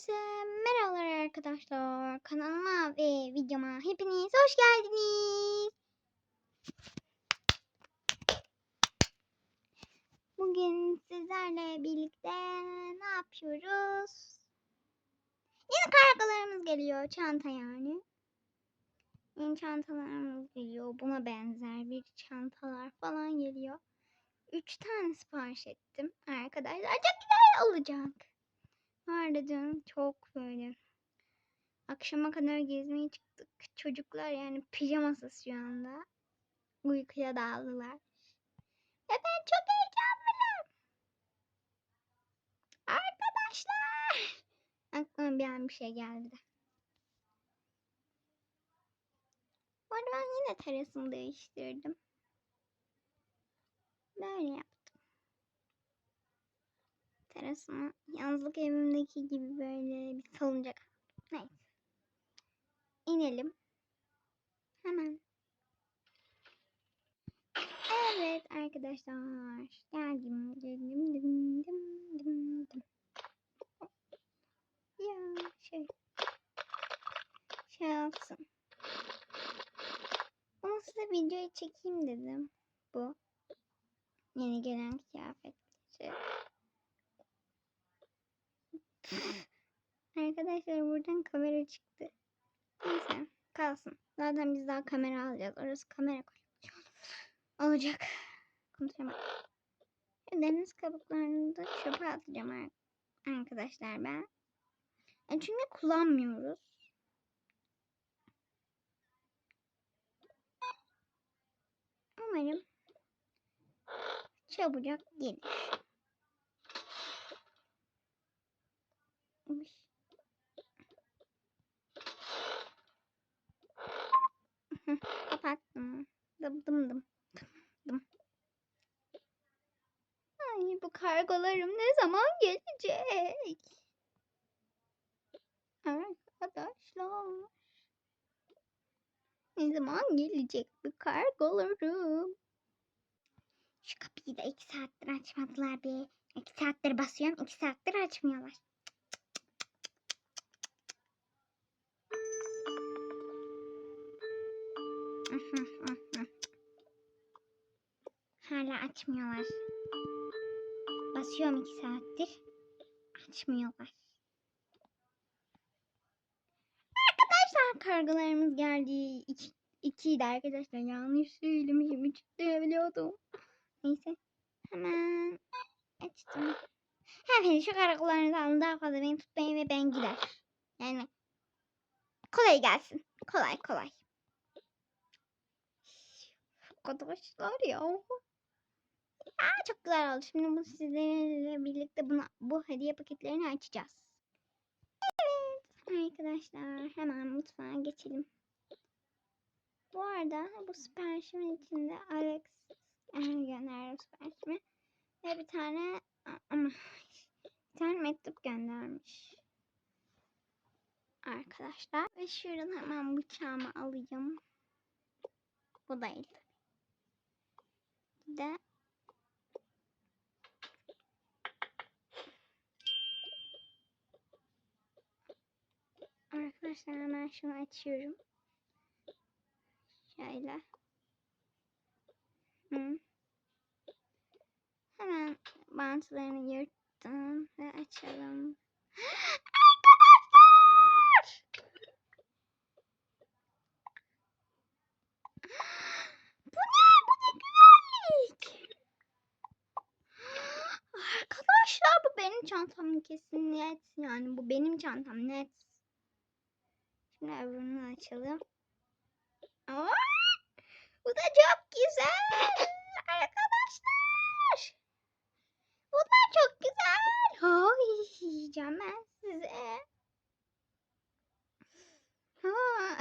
Herkese merhabalar arkadaşlar. Kanalıma ve videoma hepiniz hoş geldiniz. Bugün sizlerle birlikte ne yapıyoruz? Yeni kargolarımız geliyor. Çanta yani. Yeni çantalarımız geliyor. Buna benzer bir çantalar falan geliyor. Üç tane sipariş ettim arkadaşlar. Çok güzel olacak. Vardı dün çok böyle. Akşama kadar gezmeye çıktık. Çocuklar yani pijamasız şu anda. Uykuya daldılar. Ve ben çok heyecanlıyım. Arkadaşlar. Aklıma bir an bir şey geldi. Bu arada ben yine terasımı değiştirdim. Böyle. Terasımı yazlık evimdeki gibi böyle bir salıncak. Neyse. İnelim. Hemen. Evet arkadaşlar. Geldim. Geldim. Dım, dım, dım, dım. Ya şey. Şey yapsın. Ama size videoyu çekeyim dedim. Bu. Yeni gelen kıyafetleri. Arkadaşlar buradan kamera çıktı. Neyse kalsın. Zaten biz daha kamera alacağız. Orası kamera. Olacak. Konuşamadım. Deniz kabuklarını da çöpe atacağım ar- arkadaşlar ben. E çünkü kullanmıyoruz. Umarım çabucak gelir. Dım dım dım. Dım. Ay bu kargolarım ne zaman gelecek? Arkadaşlar. Ne zaman gelecek bu kargolarım? Şu kapıyı da iki saattir açmadılar bir. İki saattir basıyorum, iki saattir açmıyorlar. Hala açmıyorlar. Basıyorum iki saattir. Açmıyorlar. Arkadaşlar kargolarımız geldi. İki, ikiydi arkadaşlar. Yanlış söylemişim. Üç biliyordum. Neyse. Hemen açtım. Efendim şu kargolarınızı alın. Daha fazla beni tutmayın ve ben gider. Yani kolay gelsin. Kolay kolay. Arkadaşlar ya. Çok güzel oldu. Şimdi bu sizlerle birlikte buna, bu hediye paketlerini açacağız. Evet arkadaşlar hemen mutfağa geçelim. Bu arada bu siparişimin içinde Alex yani gönderdim siparişimi. Ve bir tane ama bir tane mektup göndermiş. Arkadaşlar. Ve şuradan hemen bıçağımı alayım. Bu değil. De Arkadaşlar hemen şunu açıyorum. Şöyle. Hı. Hemen bantlarını yırttım ve açalım. Arkadaşlar! Bu benim çantam kesin net. Yani bu benim çantam net. Şimdi öbürünü açalım. Aa, bu da çok güzel. Arkadaşlar. Bu da çok güzel. Ay, yiyeceğim ben size. Ha,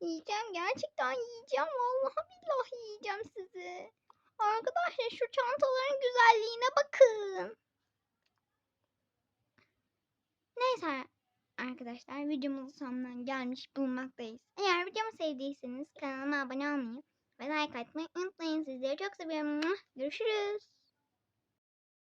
yiyeceğim gerçekten yiyeceğim. Vallahi billahi yiyeceğim sizi. Arkadaşlar şu çantaların güzelliğine bakın. Neyse arkadaşlar videomuzun sonuna gelmiş bulunmaktayız. Eğer videomu sevdiyseniz kanalıma abone olmayı ve like atmayı unutmayın. Sizleri çok seviyorum. Görüşürüz.